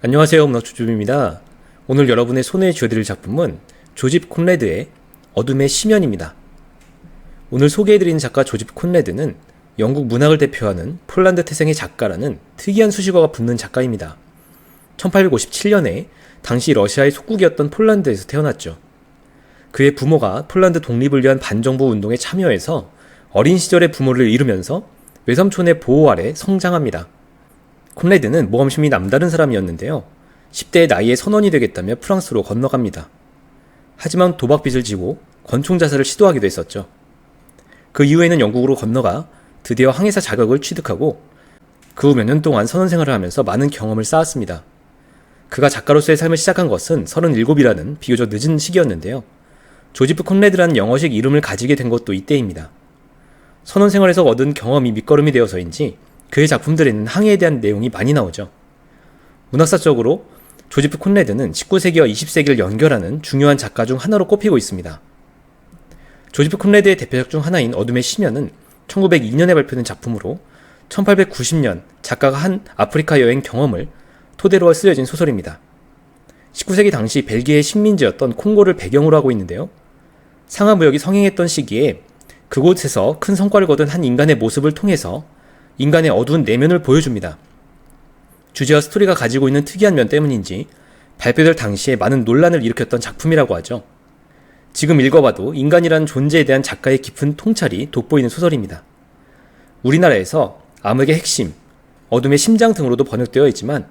안녕하세요. 문학주주입니다. 오늘 여러분의 손에 쥐어드릴 작품은 조집 콘레드의 어둠의 심연입니다. 오늘 소개해드리는 작가 조집 콘레드는 영국 문학을 대표하는 폴란드 태생의 작가라는 특이한 수식어가 붙는 작가입니다. 1857년에 당시 러시아의 속국이었던 폴란드에서 태어났죠. 그의 부모가 폴란드 독립을 위한 반정부 운동에 참여해서 어린 시절의 부모를 잃으면서 외삼촌의 보호 아래 성장합니다. 콘레드는 모험심이 남다른 사람이었는데요. 10대의 나이에 선원이 되겠다며 프랑스로 건너갑니다. 하지만 도박빚을 지고 권총 자살을 시도하기도 했었죠. 그 이후에는 영국으로 건너가 드디어 항해사 자격을 취득하고 그 후 몇 년 동안 선원 생활을 하면서 많은 경험을 쌓았습니다. 그가 작가로서의 삶을 시작한 것은 37이라는 비교적 늦은 시기였는데요. 조지프 콘레드라는 영어식 이름을 가지게 된 것도 이때입니다. 선원 생활에서 얻은 경험이 밑거름이 되어서인지 그의 작품들에는 항해에 대한 내용이 많이 나오죠. 문학사적으로 조지프 콘레드는 19세기와 20세기를 연결하는 중요한 작가 중 하나로 꼽히고 있습니다. 조지프 콘레드의 대표작 중 하나인 어둠의 심연은 1902년에 발표된 작품으로 1890년 작가가 한 아프리카 여행 경험을 토대로 쓰여진 소설입니다. 19세기 당시 벨기에의 식민지였던 콩고를 배경으로 하고 있는데요. 상하무역이 성행했던 시기에 그곳에서 큰 성과를 거둔 한 인간의 모습을 통해서 인간의 어두운 내면을 보여줍니다. 주제와 스토리가 가지고 있는 특이한 면 때문인지 발표될 당시에 많은 논란을 일으켰던 작품이라고 하죠. 지금 읽어봐도 인간이라는 존재에 대한 작가의 깊은 통찰이 돋보이는 소설입니다. 우리나라에서 암흑의 핵심, 어둠의 심장 등으로도 번역되어 있지만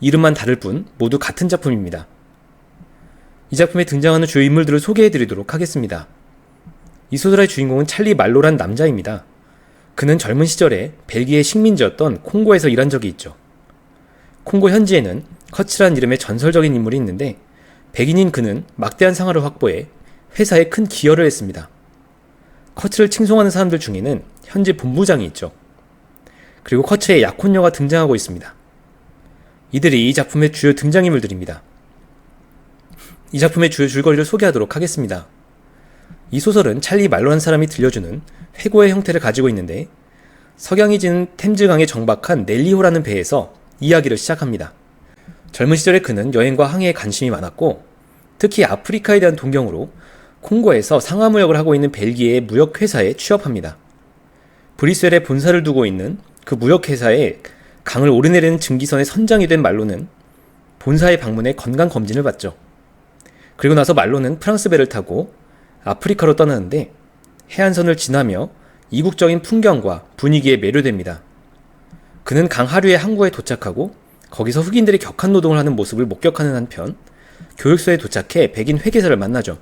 이름만 다를 뿐 모두 같은 작품입니다. 이 작품에 등장하는 주요 인물들을 소개해 드리도록 하겠습니다. 이 소설의 주인공은 찰리 말로란 남자입니다. 그는 젊은 시절에 벨기에 식민지였던 콩고에서 일한 적이 있죠. 콩고 현지에는 커츠란 이름의 전설적인 인물이 있는데 백인인 그는 막대한 상하를 확보해 회사에 큰 기여를 했습니다. 커츠를 칭송하는 사람들 중에는 현지 본부장이 있죠. 그리고 커츠의 약혼녀가 등장하고 있습니다. 이들이 이 작품의 주요 등장인물들입니다. 이 작품의 주요 줄거리를 소개하도록 하겠습니다. 이 소설은 찰리 말로란 사람이 들려주는 회고의 형태를 가지고 있는데 석양이 지는 템즈강에 정박한 넬리호라는 배에서 이야기를 시작합니다. 젊은 시절에 그는 여행과 항해에 관심이 많았고 특히 아프리카에 대한 동경으로 콩고에서 상하무역을 하고 있는 벨기에의 무역회사에 취업합니다. 브리셀에 본사를 두고 있는 그 무역회사에 강을 오르내리는 증기선의 선장이 된 말로는 본사의 방문에 건강 검진을 받죠. 그리고 나서 말로는 프랑스 배를 타고 아프리카로 떠나는데 해안선을 지나며 이국적인 풍경과 분위기에 매료됩니다. 그는 강 하류의 항구에 도착하고 거기서 흑인들이 격한 노동을 하는 모습을 목격하는 한편 교육소에 도착해 백인 회계사를 만나죠.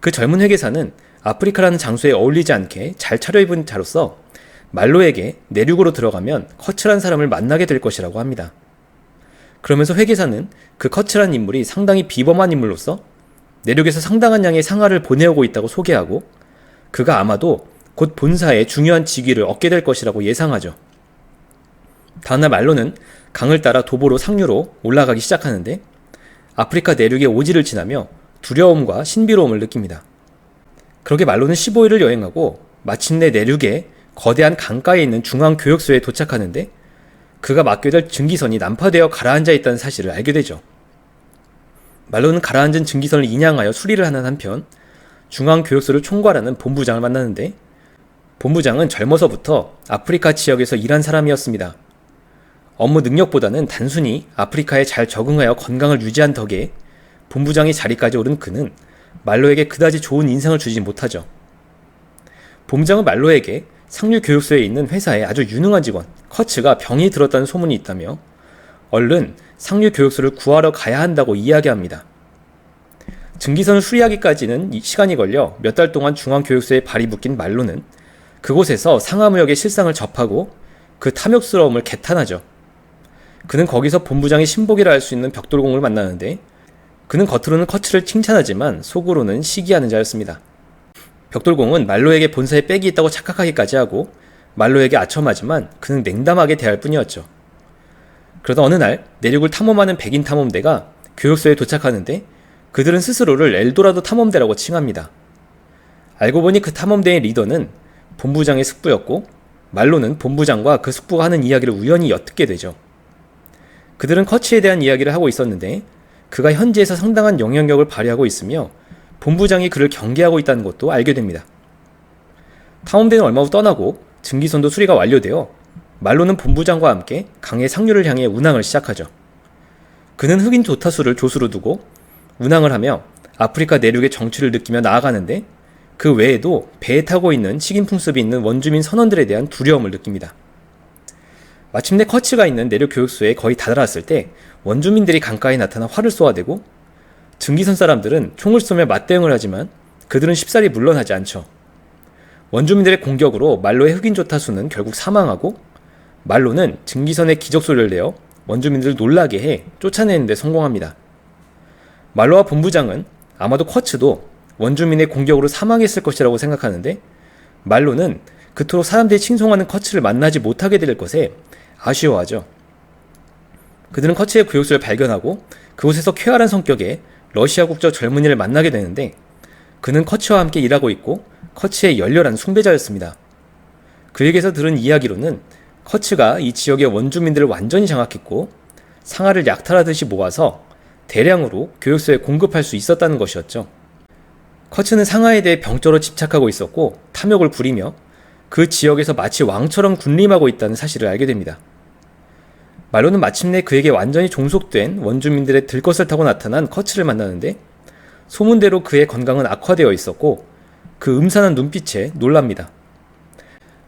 그 젊은 회계사는 아프리카라는 장소에 어울리지 않게 잘 차려입은 자로서 말로에게 내륙으로 들어가면 커츠란 사람을 만나게 될 것이라고 합니다. 그러면서 회계사는 그 커츠란 인물이 상당히 비범한 인물로서 내륙에서 상당한 양의 상하를 보내오고 있다고 소개하고 그가 아마도 곧 본사에 중요한 직위를 얻게 될 것이라고 예상하죠. 다음날 말로는 강을 따라 도보로 상류로 올라가기 시작하는데 아프리카 내륙의 오지를 지나며 두려움과 신비로움을 느낍니다. 그렇게 말로는 15일을 여행하고 마침내 내륙의 거대한 강가에 있는 중앙 교역소에 도착하는데 그가 맡게 될 증기선이 난파되어 가라앉아 있다는 사실을 알게 되죠. 말로는 가라앉은 증기선을 인양하여 수리를 하는 한편 중앙교육소를 총괄하는 본부장을 만나는데 본부장은 젊어서부터 아프리카 지역에서 일한 사람이었습니다. 업무 능력보다는 단순히 아프리카에 잘 적응하여 건강을 유지한 덕에 본부장의 자리까지 오른 그는 말로에게 그다지 좋은 인상을 주지 못하죠. 본부장은 말로에게 상류 교육소에 있는 회사의 아주 유능한 직원 커츠가 병이 들었다는 소문이 있다며 얼른 상류 교육소를 구하러 가야 한다고 이야기합니다. 증기선을 수리하기까지는 시간이 걸려 몇 달 동안 중앙교육소에 발이 묶인 말로는 그곳에서 상하무역의 실상을 접하고 그 탐욕스러움을 개탄하죠. 그는 거기서 본부장의 신복이라 할 수 있는 벽돌공을 만나는데 그는 겉으로는 커츠를 칭찬하지만 속으로는 시기하는 자였습니다. 벽돌공은 말로에게 본사에 빽이 있다고 착각하기까지 하고 말로에게 아첨하지만 그는 냉담하게 대할 뿐이었죠. 그러다 어느 날 내륙을 탐험하는 백인 탐험대가 교육소에 도착하는데 그들은 스스로를 엘도라도 탐험대라고 칭합니다. 알고 보니 그 탐험대의 리더는 본부장의 숙부였고 말로는 본부장과 그 숙부가 하는 이야기를 우연히 엿듣게 되죠. 그들은 커치에 대한 이야기를 하고 있었는데 그가 현지에서 상당한 영향력을 발휘하고 있으며 본부장이 그를 경계하고 있다는 것도 알게 됩니다. 탐험대는 얼마 후 떠나고 증기선도 수리가 완료되어 말로는 본부장과 함께 강의 상류를 향해 운항을 시작하죠. 그는 흑인 조타수를 조수로 두고 운항을 하며 아프리카 내륙의 정취를 느끼며 나아가는데 그 외에도 배에 타고 있는 식인 풍습이 있는 원주민 선원들에 대한 두려움을 느낍니다. 마침내 커치가 있는 내륙 교육소에 거의 다다랐을 때 원주민들이 강가에 나타나 활을 쏘아대고 증기선 사람들은 총을 쏘며 맞대응을 하지만 그들은 쉽사리 물러나지 않죠. 원주민들의 공격으로 말로의 흑인 조타수는 결국 사망하고 말로는 증기선의 기적 소리를 내어 원주민들을 놀라게 해 쫓아내는데 성공합니다. 말로와 본부장은 아마도 쿼츠도 원주민의 공격으로 사망했을 것이라고 생각하는데 말로는 그토록 사람들이 칭송하는 커츠를 만나지 못하게 될 것에 아쉬워하죠. 그들은 커츠의 구역수를 발견하고 그곳에서 쾌활한 성격의 러시아 국적 젊은이를 만나게 되는데 그는 커츠와 함께 일하고 있고 커츠의 열렬한 숭배자였습니다. 그에게서 들은 이야기로는 커츠가 이 지역의 원주민들을 완전히 장악했고 상아를 약탈하듯이 모아서 대량으로 교육소에 공급할 수 있었다는 것이었죠. 커츠는 상하에 대해 병적으로 집착하고 있었고 탐욕을 부리며 그 지역에서 마치 왕처럼 군림하고 있다는 사실을 알게 됩니다. 말로는 마침내 그에게 완전히 종속된 원주민들의 들것을 타고 나타난 커츠를 만나는데 소문대로 그의 건강은 악화되어 있었고 그 음산한 눈빛에 놀랍니다.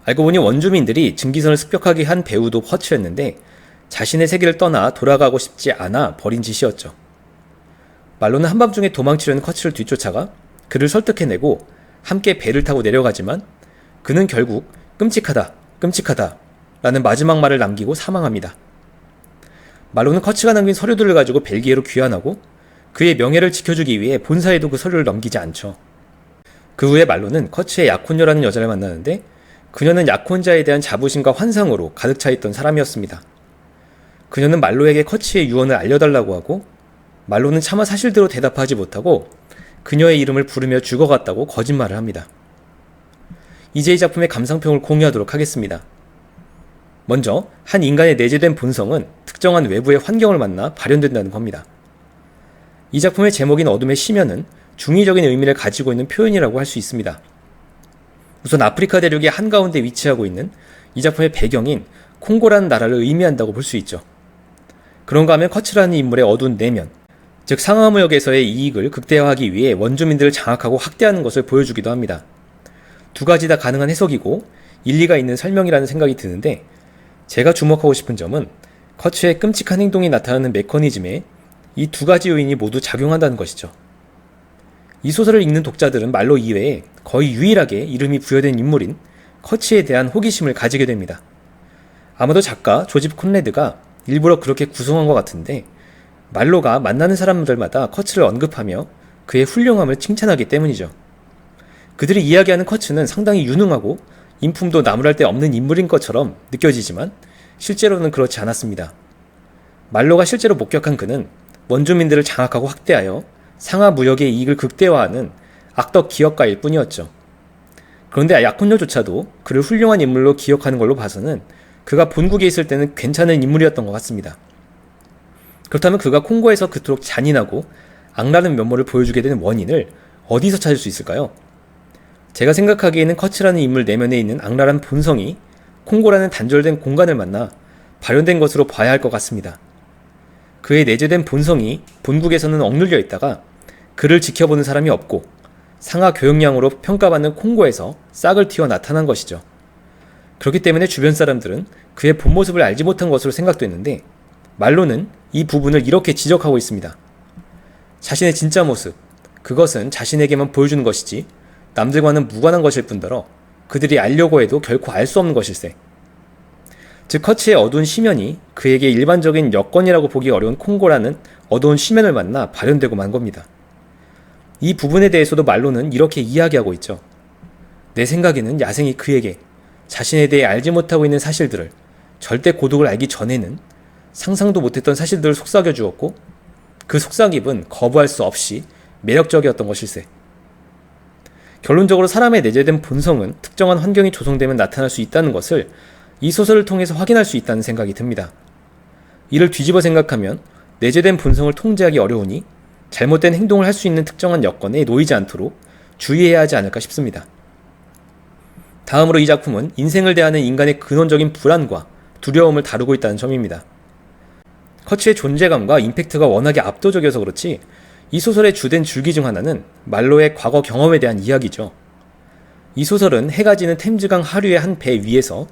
알고 보니 원주민들이 증기선을 습격하게 한 배우도 커츠였는데 자신의 세계를 떠나 돌아가고 싶지 않아 버린 짓이었죠. 말로는 한밤중에 도망치려는 커츠를 뒤쫓아가 그를 설득해내고 함께 배를 타고 내려가지만 그는 결국 끔찍하다, 끔찍하다 라는 마지막 말을 남기고 사망합니다. 말로는 커츠가 남긴 서류들을 가지고 벨기에로 귀환하고 그의 명예를 지켜주기 위해 본사에도 그 서류를 넘기지 않죠. 그 후에 말로는 커츠의 약혼녀라는 여자를 만나는데 그녀는 약혼자에 대한 자부심과 환상으로 가득 차 있던 사람이었습니다. 그녀는 말로에게 커치의 유언을 알려달라고 하고 말로는 차마 사실대로 대답하지 못하고 그녀의 이름을 부르며 죽어갔다고 거짓말을 합니다. 이제 이 작품의 감상평을 공유하도록 하겠습니다. 먼저 한 인간의 내재된 본성은 특정한 외부의 환경을 만나 발현된다는 겁니다. 이 작품의 제목인 어둠의 심연은 중의적인 의미를 가지고 있는 표현이라고 할 수 있습니다. 우선 아프리카 대륙의 한가운데 위치하고 있는 이 작품의 배경인 콩고라는 나라를 의미한다고 볼 수 있죠. 그런가 하면 커츠라는 인물의 어두운 내면, 즉 상하무역에서의 이익을 극대화하기 위해 원주민들을 장악하고 학대하는 것을 보여주기도 합니다. 두 가지 다 가능한 해석이고 일리가 있는 설명이라는 생각이 드는데 제가 주목하고 싶은 점은 커츠의 끔찍한 행동이 나타나는 메커니즘에 이 두 가지 요인이 모두 작용한다는 것이죠. 이 소설을 읽는 독자들은 말로 이외에 거의 유일하게 이름이 부여된 인물인 커치에 대한 호기심을 가지게 됩니다. 아마도 작가 조집 콘레드가 일부러 그렇게 구성한 것 같은데 말로가 만나는 사람들마다 커츠를 언급하며 그의 훌륭함을 칭찬하기 때문이죠. 그들이 이야기하는 커츠는 상당히 유능하고 인품도 나무랄 데 없는 인물인 것처럼 느껴지지만 실제로는 그렇지 않았습니다. 말로가 실제로 목격한 그는 원주민들을 장악하고 확대하여 상하 무역의 이익을 극대화하는 악덕 기업가일 뿐이었죠. 그런데 약혼녀조차도 그를 훌륭한 인물로 기억하는 걸로 봐서는 그가 본국에 있을 때는 괜찮은 인물이었던 것 같습니다. 그렇다면 그가 콩고에서 그토록 잔인하고 악랄한 면모를 보여주게 된 원인을 어디서 찾을 수 있을까요? 제가 생각하기에는 커치라는 인물 내면에 있는 악랄한 본성이 콩고라는 단절된 공간을 만나 발현된 것으로 봐야 할 것 같습니다. 그의 내재된 본성이 본국에서는 억눌려 있다가 그를 지켜보는 사람이 없고 상하 교역량으로 평가받는 콩고에서 싹을 튀어 나타난 것이죠. 그렇기 때문에 주변 사람들은 그의 본 모습을 알지 못한 것으로 생각됐는데 말로는 이 부분을 이렇게 지적하고 있습니다. 자신의 진짜 모습, 그것은 자신에게만 보여주는 것이지 남들과는 무관한 것일 뿐더러 그들이 알려고 해도 결코 알 수 없는 것일세. 즉 커치의 어두운 시면이 그에게 일반적인 여건이라고 보기 어려운 콩고라는 어두운 시면을 만나 발현되고 만 겁니다. 이 부분에 대해서도 말로는 이렇게 이야기하고 있죠. 내 생각에는 야생이 그에게 자신에 대해 알지 못하고 있는 사실들을 절대 고독을 알기 전에는 상상도 못했던 사실들을 속삭여 주었고 그 속삭임은 거부할 수 없이 매력적이었던 것일세. 결론적으로 사람의 내재된 본성은 특정한 환경이 조성되면 나타날 수 있다는 것을 이 소설을 통해서 확인할 수 있다는 생각이 듭니다. 이를 뒤집어 생각하면 내재된 본성을 통제하기 어려우니 잘못된 행동을 할 수 있는 특정한 여건에 놓이지 않도록 주의해야 하지 않을까 싶습니다. 다음으로 이 작품은 인생을 대하는 인간의 근원적인 불안과 두려움을 다루고 있다는 점입니다. 커츠의 존재감과 임팩트가 워낙에 압도적이어서 그렇지 이 소설의 주된 줄기 중 하나는 말로의 과거 경험에 대한 이야기죠. 이 소설은 해가 지는 템즈강 하류의 한 배 위에서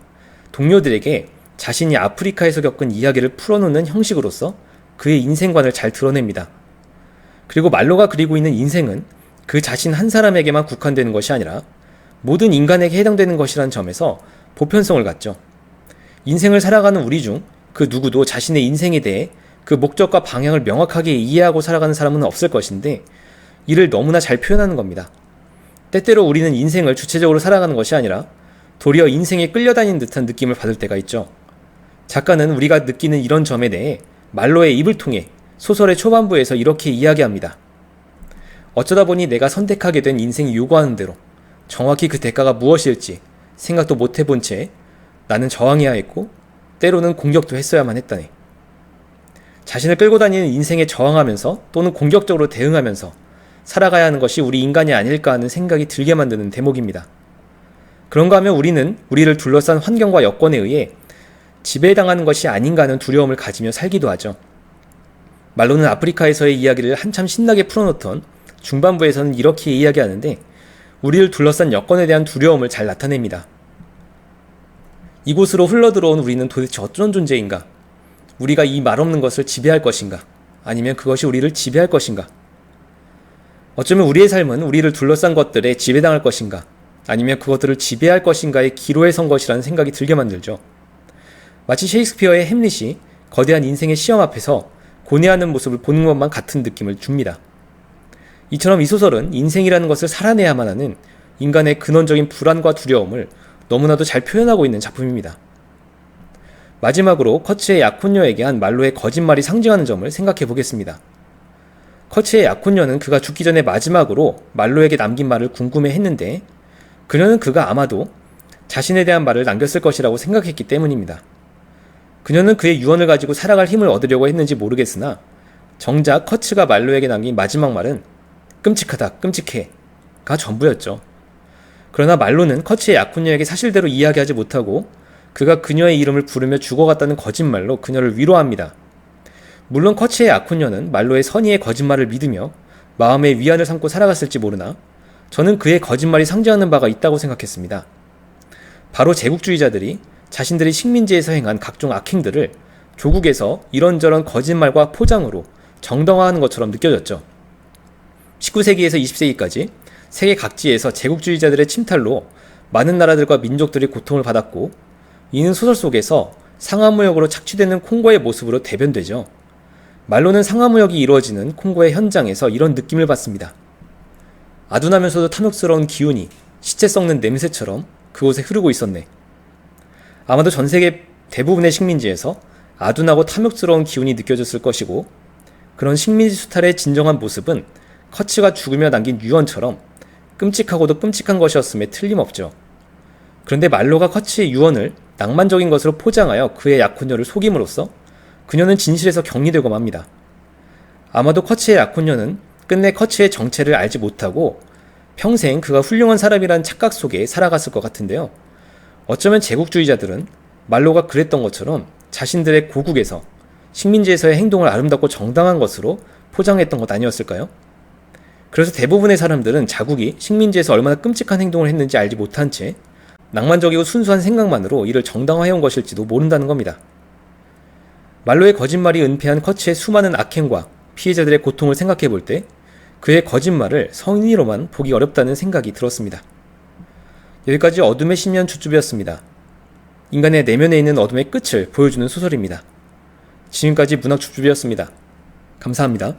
동료들에게 자신이 아프리카에서 겪은 이야기를 풀어놓는 형식으로서 그의 인생관을 잘 드러냅니다. 그리고 말로가 그리고 있는 인생은 그 자신 한 사람에게만 국한되는 것이 아니라 모든 인간에게 해당되는 것이라는 점에서 보편성을 갖죠. 인생을 살아가는 우리 중 그 누구도 자신의 인생에 대해 그 목적과 방향을 명확하게 이해하고 살아가는 사람은 없을 것인데 이를 너무나 잘 표현하는 겁니다. 때때로 우리는 인생을 주체적으로 살아가는 것이 아니라 도리어 인생에 끌려다니는 듯한 느낌을 받을 때가 있죠. 작가는 우리가 느끼는 이런 점에 대해 말로의 입을 통해 소설의 초반부에서 이렇게 이야기합니다. 어쩌다 보니 내가 선택하게 된 인생이 요구하는 대로 정확히 그 대가가 무엇일지 생각도 못 해본 채 나는 저항해야 했고 때로는 공격도 했어야만 했다네. 자신을 끌고 다니는 인생에 저항하면서 또는 공격적으로 대응하면서 살아가야 하는 것이 우리 인간이 아닐까 하는 생각이 들게 만드는 대목입니다. 그런가 하면 우리는 우리를 둘러싼 환경과 여건에 의해 지배당하는 것이 아닌가 하는 두려움을 가지며 살기도 하죠. 말로는 아프리카에서의 이야기를 한참 신나게 풀어놓던 중반부에서는 이렇게 이야기하는데 우리를 둘러싼 여건에 대한 두려움을 잘 나타냅니다. 이곳으로 흘러들어온 우리는 도대체 어떤 존재인가? 우리가 이 말없는 것을 지배할 것인가? 아니면 그것이 우리를 지배할 것인가? 어쩌면 우리의 삶은 우리를 둘러싼 것들에 지배당할 것인가? 아니면 그것들을 지배할 것인가의 기로에 선 것이라는 생각이 들게 만들죠. 마치 셰익스피어의 햄릿이 거대한 인생의 시험 앞에서 고뇌하는 모습을 보는 것만 같은 느낌을 줍니다. 이처럼 이 소설은 인생이라는 것을 살아내야만 하는 인간의 근원적인 불안과 두려움을 너무나도 잘 표현하고 있는 작품입니다. 마지막으로 커츠의 약혼녀에게 한 말로의 거짓말이 상징하는 점을 생각해 보겠습니다. 커츠의 약혼녀는 그가 죽기 전에 마지막으로 말로에게 남긴 말을 궁금해 했는데 그녀는 그가 아마도 자신에 대한 말을 남겼을 것이라고 생각했기 때문입니다. 그녀는 그의 유언을 가지고 살아갈 힘을 얻으려고 했는지 모르겠으나 정작 커츠가 말로에게 남긴 마지막 말은 끔찍하다, 끔찍해 가 전부였죠. 그러나 말로는 커츠의 약혼녀에게 사실대로 이야기하지 못하고 그가 그녀의 이름을 부르며 죽어갔다는 거짓말로 그녀를 위로합니다. 물론 커츠의 약혼녀는 말로의 선의의 거짓말을 믿으며 마음의 위안을 삼고 살아갔을지 모르나 저는 그의 거짓말이 상징하는 바가 있다고 생각했습니다. 바로 제국주의자들이 자신들이 식민지에서 행한 각종 악행들을 조국에서 이런저런 거짓말과 포장으로 정당화하는 것처럼 느껴졌죠. 19세기에서 20세기까지 세계 각지에서 제국주의자들의 침탈로 많은 나라들과 민족들이 고통을 받았고 이는 소설 속에서 상하무역으로 착취되는 콩고의 모습으로 대변되죠. 말로는 상하무역이 이루어지는 콩고의 현장에서 이런 느낌을 받습니다. 아둔하면서도 탐욕스러운 기운이 시체 썩는 냄새처럼 그곳에 흐르고 있었네. 아마도 전 세계 대부분의 식민지에서 아둔하고 탐욕스러운 기운이 느껴졌을 것이고 그런 식민지 수탈의 진정한 모습은 커츠가 죽으며 남긴 유언처럼 끔찍하고도 끔찍한 것이었음에 틀림없죠. 그런데 말로가 커츠의 유언을 낭만적인 것으로 포장하여 그의 약혼녀를 속임으로써 그녀는 진실에서 격리되고 맙니다. 아마도 커츠의 약혼녀는 끝내 커츠의 정체를 알지 못하고 평생 그가 훌륭한 사람이라는 착각 속에 살아갔을 것 같은데요. 어쩌면 제국주의자들은 말로가 그랬던 것처럼 자신들의 고국에서 식민지에서의 행동을 아름답고 정당한 것으로 포장했던 것 아니었을까요? 그래서 대부분의 사람들은 자국이 식민지에서 얼마나 끔찍한 행동을 했는지 알지 못한 채 낭만적이고 순수한 생각만으로 이를 정당화해온 것일지도 모른다는 겁니다. 말로의 거짓말이 은폐한 커츠의 수많은 악행과 피해자들의 고통을 생각해 볼 때 그의 거짓말을 성인으로만 보기 어렵다는 생각이 들었습니다. 여기까지 어둠의 신년 주주비였습니다. 인간의 내면에 있는 어둠의 끝을 보여주는 소설입니다. 지금까지 문학 주주비였습니다. 감사합니다.